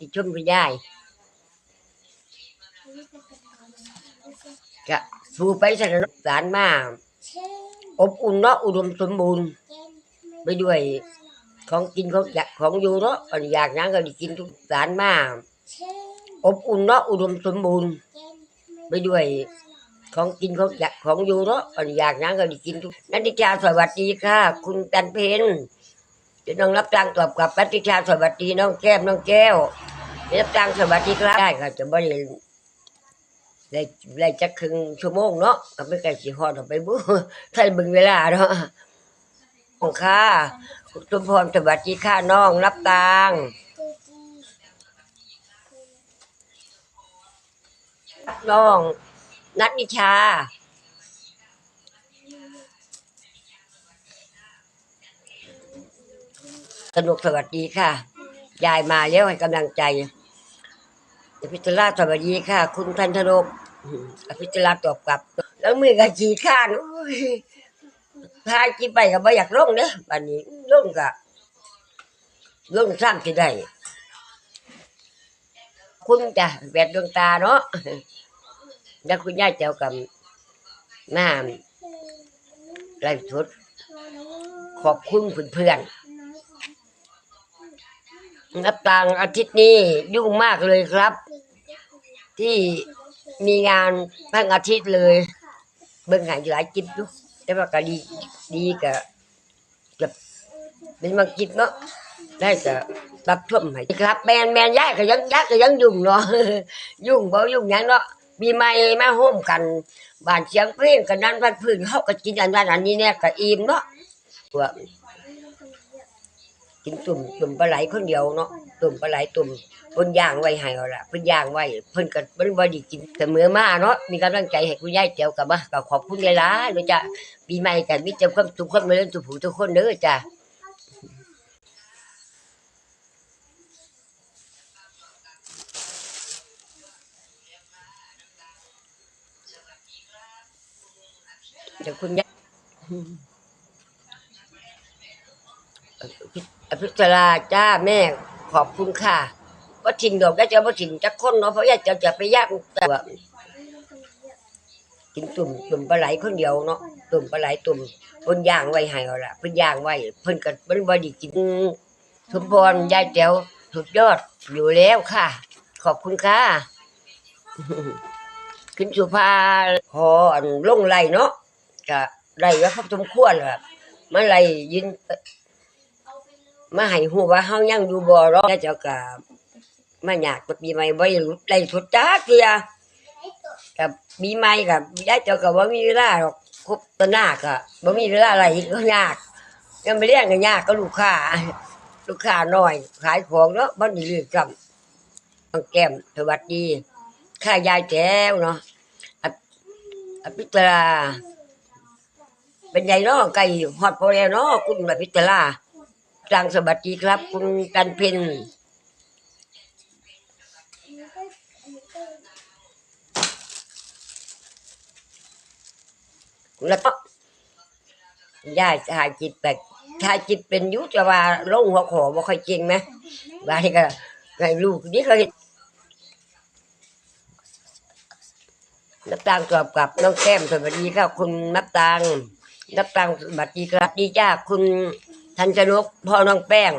ที่ชมคุณยายก็สู่ไปสถานสารมาอบอุ่นเนาะอุดมสมบูรณ์ ไปด้วยของกินของอยากของอยู่เนาะอันอยากหยังก็ได้กินทุกสารมาอบอุ่นเนาะอุดมสมบูรณ์ ไปด้วยของกินของอยากของอยู่เนาะอันอยากหยังก็ได้กินทุกนันทิชาสวัสดีค่ะ คุณจันเพนจะน้องรับตังตอบกลับนันทิชาสวัสดีน้องแก้มน้องแก้ว รับตังสวัสดีครับได้ค่ะจะบ่ได้ได้ได้จักครึ่งชั่วโมงเนาะก็ไม่ไกลสิฮอดออกไปบุถ้าเบิ่งเวลาเนาะขอบคุณค่ะคุณสมพรสวัสดีค่ะน้องรับตังน้องนัทนิชาสนุกสวัสดีค่ะ ยายมาแล้วให้กำลังใจ อภิชราสวัสดีค่ะ คุณทันธนกอืมอภิชราตอบกลับ แล้วมือกับขี่ข้านโอ้ยพาจีไปกับบ่อยากลงเด้บัดนี้ลงกะลงซ้ำสิได้ คุณจ้ะแวดดวงตาเนาะแล้วคุณย่าเจ้ากับน้ำไรสุด ขอบคุณเพื่อนๆนับตังอาทิตย์นี้ยุ่งมากเลยครับ ที่มีงานทั้งอาทิตย์เลย เบิ่งหายหลายจิบอยู่แต่ว่าก็ดีดีกับกับเป็นบางจิบเนาะได้กับรับท่วมให้ครับ แมนแมนย้ายก็ยังยักก็ยังยุ่งเนาะยุ่งเบ่ยุ่งยังเนาะมีใหม่มาโฮมกันบ้านเสียงเพลงกันนั้นวันพื้นเฮาก็กินอันนั้นอันนี้เนี่ยก็อิ่มเนาะ กินตุ่มตุ่มปลาไหลคนเดียวเนาะตุ่มปลาไหลตุ่มเพิ่นย่างไว้ให้เอาล่ะเพิ่นย่างไว้เพิ่นก็บ่ได้บ่ได้กินเสมอมาเนาะมีกำลังใจให้คุณยายเจียวกับมาก็ขอบคุณหลายๆเด้อจ้ะปีใหม่กันมีแต่ความสุขความเจริญทุกผู้ทุกคนเด้อจ้ะเดี๋ยวคุณยาย อภิชราจ้าแม่ขอบคุณค่ะว่าทิ้งดอกได้จะว่าทิ้งจักคนเนาะเพราะยายจะจะไปยางแต่ว่ากินตุ่มตุ่มปลาไหลคนเดียวเนาะตุ่มปลาไหลตุ่มเพิ่นย่างไว้ให้เอาละเพิ่นย่างไว้เพิ่นก็บ่ได้บ่ได้กินสมพรยายแจ๋วสุดยอดอยู่แล้วค่ะ ขอบคุณค่ะขึ้นสุภาหออันลงไหลเนาะก็ไล่ว่าพอสมควรแบบมาไลยิน มาให้ฮู้ว่าเฮายังอยู่บ่รอแล้วเจ้าก็มาอยากปีใหม่บ่ได้หลุดไล่สุดจักเทียกับปีใหม่กับยายเจ้าก็บ่มีเวลาหรอกครบตะหน้าก็บ่มีเวลาอะไรอีกก็ยากยังไม่เรียกก็ยากก็ลูกค้าลูกค้าน้อยขายของเนาะบ่ได้เลือกจำน้องแก้มสวัสดีค่ายายแจ้วเนาะอภิตราเป็นไงเนาะไก่ฮอดพอแล้วเนาะคุณแบบพิจารางสวัสดีครับ คุณกันเพ็ญแล้วก็ย่าถ่ายจิตแบบถ่ายจิตเป็นยุจะว่าลงหัวขอบ่ค่อยจริงไหมวานี่ก็ไงลูกนี่เขาเห็นนับตังตอบกับน้องแก้มสวัสดีครับคุณนับตังรับตังค์บัตรดีครับดีจ้าคุณ ทันชนกพ่อน้องแป้ง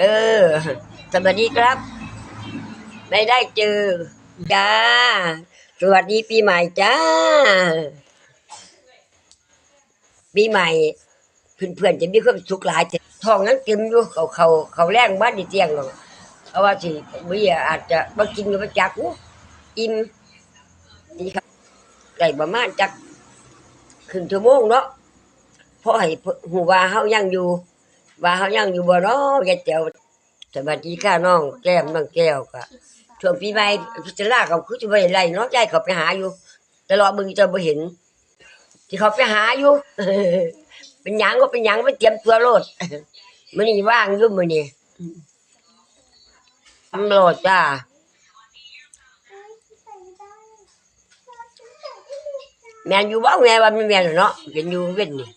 เออ สวัสดีครับ ไม่ได้เจอจ้า สวัสดีปีใหม่จ้า ปีใหม่เพื่อนๆจะมีความสุขหลายแต่ท้องนั้นเต็มอยู่เขาเขาเขาแรงบ้านดีเตียงหรอกเพราะว่าสิวิอาจจะมากินกับจักอู้อิ่มดีครับไก่ประมาณจักครึ่งชั่วโมงเนาะ เพราะให้หูว่าเฮายังอยู่ ว่าเฮายังอยู่บ่เนาะแกเจียวสวัสดีค่ะน้องแก้มน้องแก้วก็ช่วงปีใหม่พิจารณาก็คือจะได้ไล่เนาะยายเขาไปหาอยู่ต่รอมึงจะบ่เห็น ที่เขาไปหาอยู่เป็นหยังก็เป็นหยังไปเตรียมตัวโลดมื้อนี้ว่างอยู่มื้อนี้ตำรวจจ้าแมนอยู่บ้างแม่ว่าแม่แม่นเนาะเป็นอยู่เว้นนี่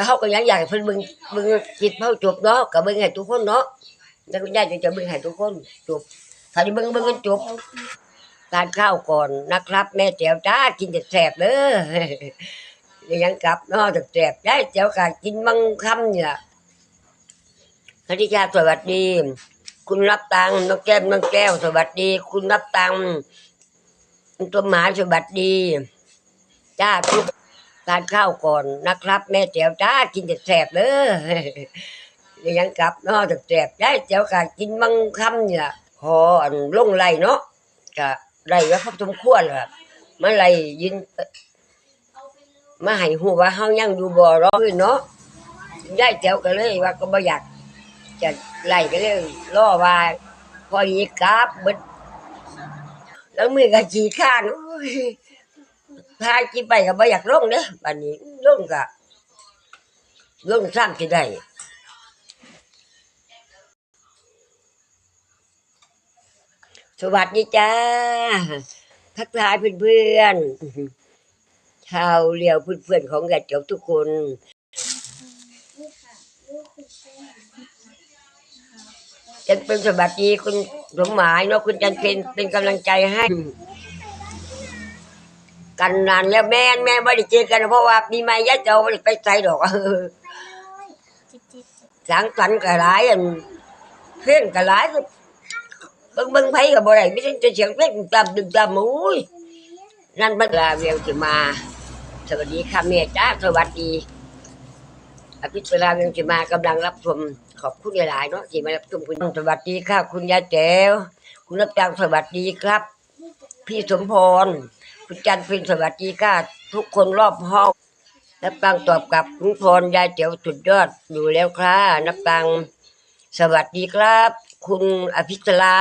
แล้วเขาก็ยังอยากให้เพิ่นเบิ่งเบิ่งจิตเฮาจบเนาะก็เบิ่งให้ทุกคนเนาะแล้วคุณยายจะจะเบิ่งให้ทุกคนจบถ้าได้เบิ่งเบิ่งกันจบทานข้าวก่อนนะครับ แม่แจ๋วจ้ากินแต่แซ่บเด้อเดี๋ยวยังกลับเนาะแต่แซ่บได้แจ๋วก็กินบางคำเนี่ยสวัสดีค่ะสวัสดี คุณรับตังน้องแก้มน้องแก้ว สวัสดี คุณรับตังค์ตัวหมาสวัสดี จ้าทุก ทานข้าวก่อนนะครับ แม่แจ๋วจ้ากินแต่แสบเด้อยังกลับเนาะแต่แสบได้แจ๋วก็กินบางคำเนี่ยพออันลงไหลเนาะก็ไหลไว้พอสมควรแบบมาไหลยินมาให้หูว่าเฮายังอยู่บ่รอขึ้นเนาะได้แจ๋วก็เลยว่าก็บ่อยากจะไล่ก็เลยล่อว่าพอดีกราบบิดแล้วมือก็ขี้ข้านโอ้ย พาจีไปก็บ่อยากลงเด้บัดนี้ลงก็ลงซ้ำสิได้สวัสดีจ้า ทักทายเพื่อนๆชาวเลียวเพื่อนๆของกระจกทุกคนจันเป็นสวัสดีคุณสมหมายเนาะคุณจันเป็นเป็นกำลังใจให้ กันนานแล้วแม่แม่ไม่ได้เจอกันเพราะว่าปีใหม่ยัดเจ้าไม่ได้ไปใส่ดอกสังสรรค์กับหลายอันเพื่อนกับหลายเบิ่งเบิ่งไผกับบ่ได้ไม่ใช่จะเสียงเพลงตามดึงตามอุ้ยนั่นบัดลาเวียงสิมา สวัสดีค่ะแม่จ้าสวัสดีอภิษราเวียงสิมากำลังรับชมขอบคุณหลายๆเนาะที่มารับชมคุณสวัสดีค่ะ คุณยายแจ๋วคุณรับจ้างสวัสดีครับ พี่สมพร คุณจันทร์เป็นสวัสดีค่ะ ทุกคนรอบห้องนับตังตอบกลับคุณพรยายแจ๋วสุดยอดอยู่แล้วค่ะนับตังสวัสดีครับ คุณอภิษรา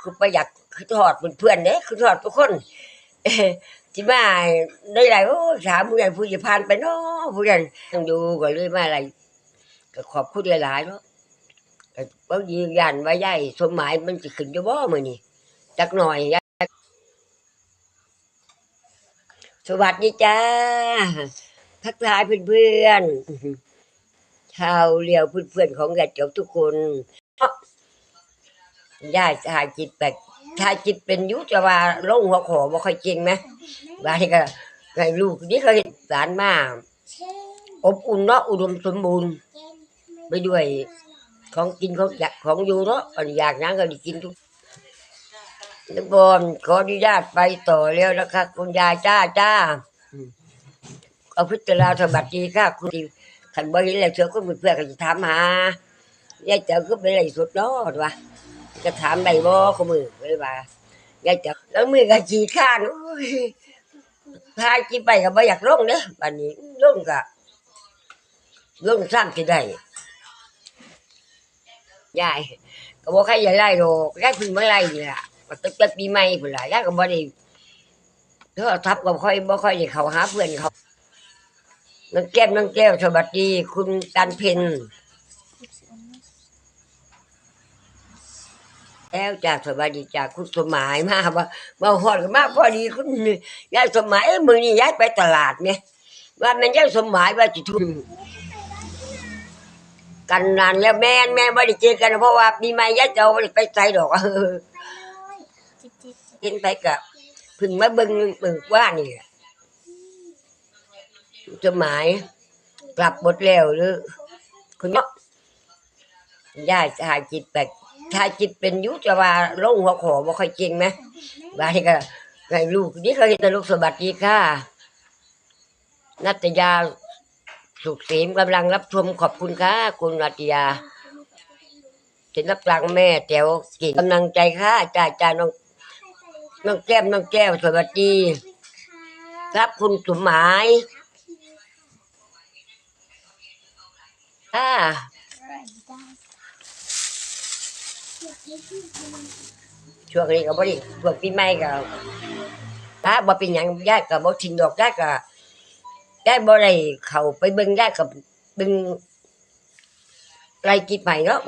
คือประหยัดคือทอดเพื่อนๆเด้คือทอดทุกคนที่มาได้ไรโอ้ถามผู้ใหญ่ผู้ใหญ่พานไปเนาะผู้ใหญ่ต้องดูก็เลยมาอะไรก็ขอบคุณหลายๆเนาะก็บ่ยืนยันว่าใหญ่สมหมายมันจะขึ้นอยู่บ่มื้อนี้จักหน่อยยาย สวัสดีจ้าทักทายเพื่อนๆชาวเลียวเพื่อนๆของกระจกทุกคนย่าชายจิตแบบชายจิตเป็นยุจะว่าลงหัวขอบ่ค่อยจริงไหมบางทีก็ให้ลูกนี่เขาเห็นสารมากอบอุ่นเนาะอุดมสมบูรณ์ไปด้วยของกินของอยากของอยู่เนาะอันอยากนั้นก็ได้กินทุก นักบอลขออนุญาตไปต่อแล้วนะคะ คุณยายจ้าจ้าอืมเอาพิจารณาสวัสดีค่ะ คุณดีขันบ่เห็นแล้วเชื่อคนเพื่อนๆก็จะถามหายายเจ้าก็เป็นอะไรสุดเนาะวะจะถามได้บ่ขมือเลยว่ายายเจ้าแล้วมือก็ขี้ข้านโอ้ยพาจีไปก็บ่อยากลงเด้บัดนี้ลงก็ลงซ้ำสิได้ยายก็บอกใครอย่าไล่ดอกยายพึ่งมาไล่นี่ล่ะ ก็ตึกแต่ปีใหม่พุ่นล่ะยายก็บ่ได้โทรทัพท์ก็บ่ค่อยบ่ค่อยได้เข้าหาเพื่อนเขาน้องแก้มน้องแก้วสวัสดี คุณกันเพ็ญแล้วจากสวัสดีจากคุณสมหมายมาว่ามาฮอดก็มากพอดีคุณยายสมหมายเอ้ยมื้อนี้ยายไปตลาดแหมว่าม่นยายสมหมายว่าสิทุนกันนานแล้วแม่แม่ไม่ได้เจอกันเพราะว่าปีใหม่ยัดเจ้าไม่ได้ไปใส่ดอกเออ กินไปกับพึ่งมาเบิ่งเบิ่งว่านี่แหละจดหมายกลับหมดแล้วหรือคุณเนาะย่าชายจิตแปลกชายจิตเป็นยุจะว่าลงหัวขอบ่ค่อยจริงไหมบางทีก็ให้ลูกนี่เขาเห็นแต่ลูกสวัสดีค่ะ นัตยาสุขศีมกำลังรับชมขอบคุณค่ะ คุณนาตยาเป็นรับกลางแม่แจ๋วกิ่งกำลังใจค่ะจ่าจ่าน้อง น้องแก้มน้องแก้วสวัสดี ครับคุณสมหมายค่ะช่วงนี้ก็บ่ได้ช่วงปีใหม่ก็ถ้าบ่เป็นหยังญาติก็บ่ทิ้งดอกญาติก็ได้บ่ได้เข้าไปเบิ่งได้กับเบิ่งไล่กิจใหม่เนาะ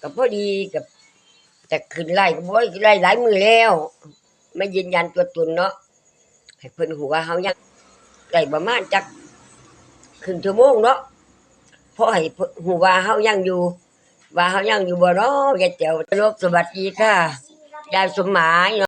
ก็พอดีกับ แต่ขึ้นไล่ก็บ่ไล่หลายมือแล้วไม่ยืนยันตัวตนเนาะให้เพิ่นหัวเฮายังได้ประมาณจักขึ้นชั่วโมงเนาะเพราะให้หัวเฮายังอยู่ ว่าเฮายังอยู่บ่เนาะยายแต๋วสวัสดีค่ะยายสมหมายเนาะ